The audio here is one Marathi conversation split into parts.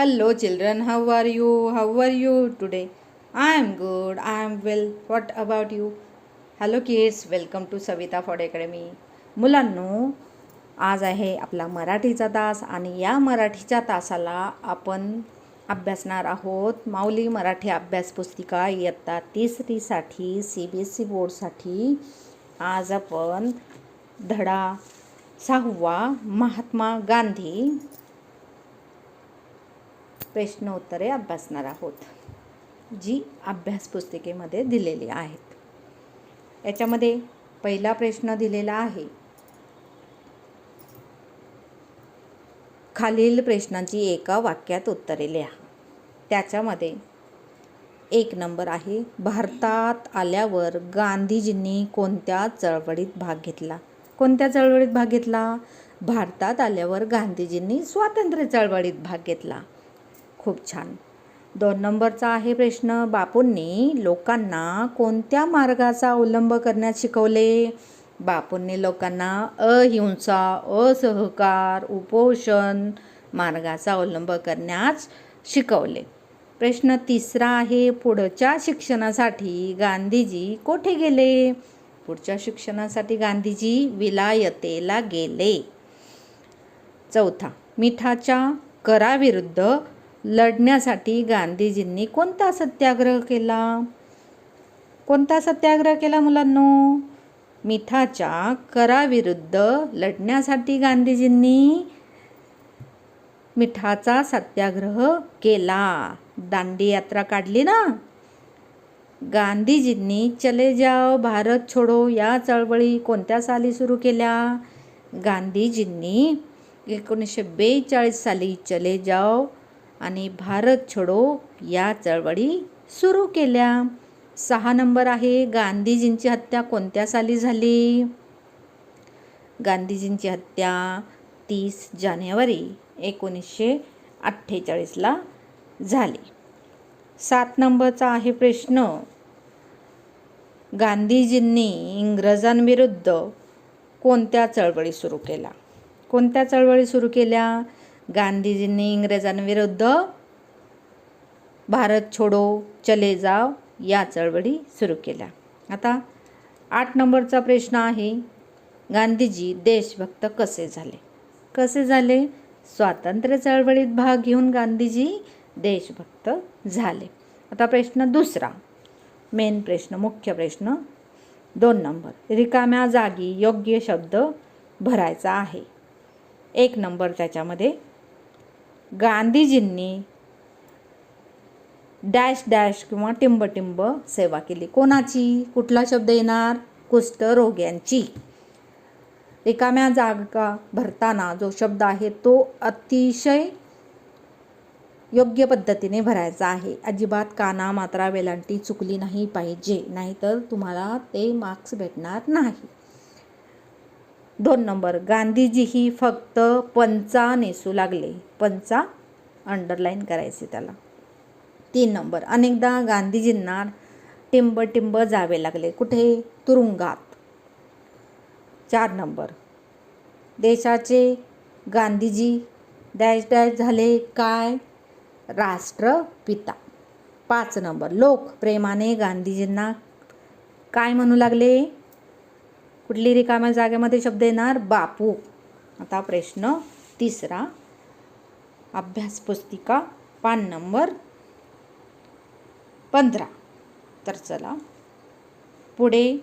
Hello, children. How are you? How are you today? I am good. I am well. What about you? Hello kids welcome to Savita Phad academy मुलांनो आज आहे आपला मराठीचा तास आणि या मराठीच्या तासाला आपण अभ्यासणार आहोत माऊली मराठी अभ्यास पुस्तिका इयत्ता तिसरीसाठी सी बी एस सी बोर्डसाठी आज आपण धडा सहावा महात्मा गांधी प्रश्नोत्तरे अभ्यासणार आहोत जी अभ्यास पुस्तिकेमध्ये दिलेली आहेत. याच्यामध्ये पहिला प्रश्न दिलेला आहे खालील प्रश्नांची एका वाक्यात उत्तरे लिहा. त्याच्यामध्ये एक नंबर आहे भारतात आल्यावर गांधीजींनी कोणत्या चळवळीत भाग घेतला? कोणत्या चळवळीत भाग घेतला? भारतात आल्यावर गांधीजींनी स्वातंत्र्य चळवळीत भाग घेतला. खूप छान. दोन नंबरचा आहे प्रश्न बापूंनी लोकांना कोणत्या मार्गाचा अवलंब करण्यास शिकवले? बापूंनी लोकांना अहिंसा असहकार उपोषण मार्गाचा अवलंब करण्यास शिकवले. प्रश्न तिसरा आहे पुढच्या शिक्षणासाठी गांधीजी कोठे गेले? पुढच्या शिक्षणासाठी गांधीजी विलायतेला गेले. चौथा मिठाच्या कराविरुद्ध लढण्यासाठी गांधीजींनी कोणता सत्याग्रह केला? कोणता सत्याग्रह केला मुलांनो? मिठाच्या कराविरुद्ध लढण्यासाठी गांधीजींनी मिठाचा सत्याग्रह केला. दांडी यात्रा काढली ना? गांधीजींनी चले जाओ भारत छोडो या चळवळी कोणत्या साली सुरू केल्या? गांधीजींनी एकोणीसशे बेचाळीस साली चले जाओ आणि भारत छोडो या चळवळी सुरू केल्या. सहा नंबर आहे गांधीजींची हत्या कोणत्या साली झाली? गांधीजींची हत्या तीस जानेवारी एकोणीसशे अठ्ठेचाळीसला झाली. सात नंबरचा आहे प्रश्न. गांधीजींनी इंग्रजांविरुद्ध कोणत्या चळवळी सुरू केल्या? कोणत्या चळवळी सुरू केल्या? गांधीजींनी इंग्रजांविरुद्ध भारत छोडो चले जाव या चळवळी सुरू केल्या. आता आठ नंबरचा प्रश्न आहे गांधीजी देशभक्त कसे झाले? कसे झाले? स्वातंत्र्य चळवळीत भाग घेऊन गांधीजी देशभक्त झाले. आता प्रश्न दुसरा मेन प्रश्न मुख्य प्रश्न दोन नंबर. रिकाम्या जागी योग्य शब्द भरायचा आहे. एक नंबर त्याच्यामध्ये गांधीजींनी डॅश डॅश किंवा टिंबटिंब सेवा केली. कोणाची? कुठला शब्द येणार? कुष्ठरोग्यांची रिकाम्या जागा भरताना जो शब्द आहे तो अतिशय योग्य पद्धतीने भरायचा आहे. अजिबात काना मात्रा वेलांटी चुकली नाही पाहिजे. नाहीतर तुम्हाला ते मार्क्स भेटणार नाही. दोन नंबर. गांधीजी ही फक्त पंचा नेसू लागले. पंचा अंडरलाईन करायचे त्याला. तीन नंबर. अनेकदा गांधीजींना टिंब टिंब जावे लागले. कुठे? तुरुंगात. चार नंबर. देशाचे गांधीजी डॅश डॅश झाले काय? राष्ट्रपिता. पाच नंबर. लोक प्रेमाने गांधीजींना काय म्हणू लागले? कुठली रिकाम्या जागेमध्ये शब्द येणार? बापू. आता प्रश्न तिसरा. अभ्यास पुस्तिका पान नंबर पंधरा. तर चला पुढे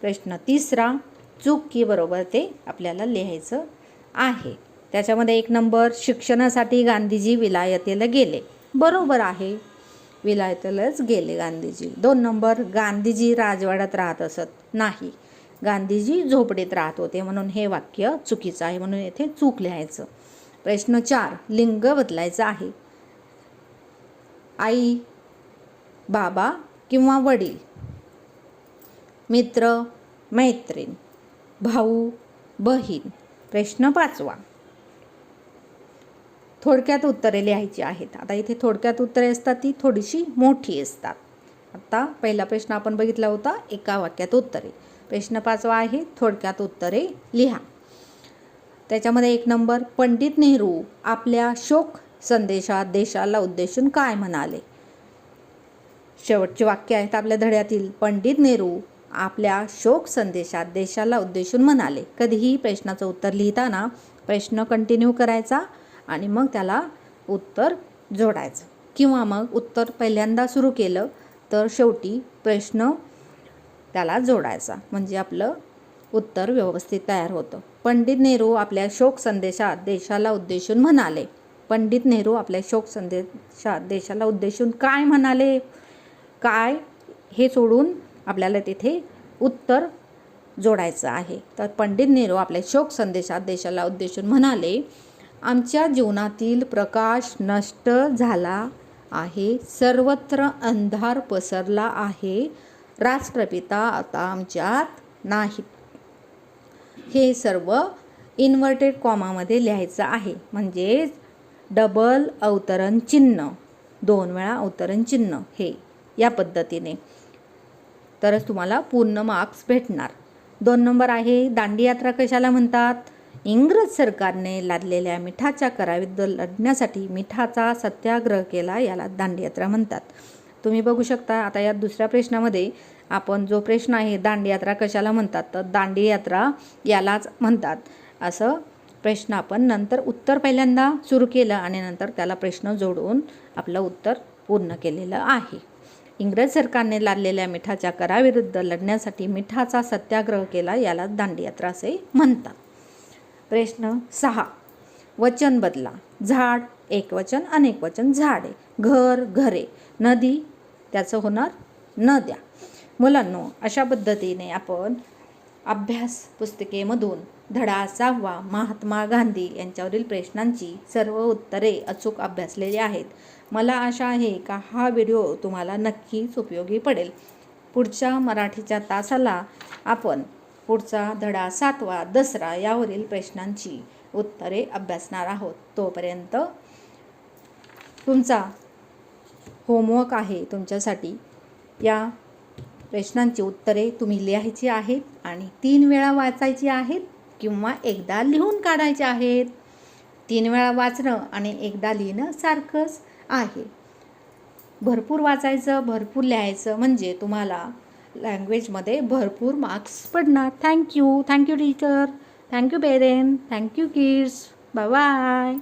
प्रश्न तिसरा. चूक की बरोबर ते आपल्याला लिहायचं आहे. त्याच्यामध्ये एक नंबर शिक्षणासाठी गांधीजी विलायतेला गेले. बरोबर आहे. विलायतेलाच गेले गांधीजी. दोन नंबर गांधीजी राजवाड्यात राहत असत. नाही. गांधीजी झोपडीत राहत होते म्हणून हे वाक्य चुकीचं आहे म्हणून येथे चूक लिहायचं. प्रश्न चार लिंग बदलायचं आहे. आई बाबा किंवा वडील? मित्र मैत्रीण? भाऊ बहीण? प्रश्न पाचवा. थोडक्यात उत्तरे लिहायची आहेत. आता इथे थोडक्यात उत्तरे असतात ती थोडीशी मोठी असतात. आता पहिला प्रश्न आपण बघितला होता एका वाक्यात उत्तरे. प्रश्न पाचवा आहे थोडक्यात उत्तरे लिहा. त्याच्यामध्ये एक नंबर पंडित नेहरू आपल्या शोक संदेशात देशाला उद्देशून काय म्हणाले? शेवटचे वाक्य आहेत आपल्या धड्यातील. पंडित नेहरू आपल्या शोक संदेशात देशाला उद्देशून म्हणाले. कधीही प्रश्नाचं उत्तर लिहिताना प्रश्न कंटिन्यू करायचा आणि मग त्याला उत्तर जोडायचं. किंवा मग उत्तर पहिल्यांदा सुरू केलं तर शेवटी प्रश्न त्याला जोडायचा. म्हणजे आपलं उत्तर व्यवस्थित तयार होतं. पंडित नेहरू आपल्या शोक संदेशात देशाला उद्देशून म्हणाले. पंडित नेहरू आपल्या शोक संदेशात देशाला उद्देशून काय म्हणाले? काय? हे सोडून आपल्याला तिथे उत्तर जोडायचं आहे. तर पंडित नेहरू आपल्या शोक संदेशात देशाला उद्देशून म्हणाले आमच्या जीवनातील प्रकाश नष्ट झाला आहे. सर्वत्र अंधार पसरला आहे. राष्ट्रपिता आता आमच्यात नाहीत हे सर्व इन्व्हर्टेड कॉमामध्ये लिहायचं आहे. म्हणजेच डबल अवतरण चिन्ह. दोन वेळा अवतरण चिन्ह. हे या पद्धतीने. तरच तुम्हाला पूर्ण मार्क्स भेटणार. दोन नंबर आहे दांडीयात्रा कशाला म्हणतात? इंग्रज सरकारने लादलेल्या मिठाच्या कराविरुद्ध लढण्यासाठी मिठाचा सत्याग्रह केला याला दांडीयात्रा म्हणतात. तुम्ही बघू शकता आता या दुसऱ्या प्रश्नामध्ये आपण जो प्रश्न आहे दांडीयात्रा कशाला म्हणतात? तर दांडीयात्रा यालाच म्हणतात. असं प्रश्न आपण नंतर उत्तर पहिल्यांदा सुरू केलं आणि नंतर त्याला प्रश्न जोडून आपलं उत्तर पूर्ण केलेलं आहे. इंग्रज सरकारने लादलेल्या मिठाच्या कराविरुद्ध लढण्यासाठी मिठाचा सत्याग्रह केला याला दांडीयात्रा असे म्हणतात. प्रश्न सहा. वचन बदला. झाड एक वचन अनेक वचन झाडे. घर घरे. नदी त्याचं होणार न द्या. मुलांनो अशा पद्धतीने आपण अभ्यास पुस्तिकेमधून धडा सहावा महात्मा गांधी यांच्यावरील प्रश्नांची सर्व उत्तरे अचूक अभ्यासलेली आहेत. मला आशा आहे का हा व्हिडिओ तुम्हाला नक्कीच उपयोगी पडेल. पुढच्या मराठीच्या तासाला आपण पुढचा धडा सातवा दसरा यावरील प्रश्नांची उत्तरे अभ्यासणार आहोत. तोपर्यंत तुमचा होमवर्क आहे तुमच्यासाठी. या प्रश्नांची उत्तरे तुम्ही लिहायची आहेत आणि तीन वेळा वाचायची आहेत किंवा एकदा लिहून काढायचे आहेत. तीन वेळा वाचणं आणि एकदा लिहिणं सारखंच आहे. भरपूर वाचायचं भरपूर लिहायचं म्हणजे तुम्हाला लँग्वेजमध्ये भरपूर मार्क्स पडणार. Thank you thank you teacher thank you parent thank you kids bye bye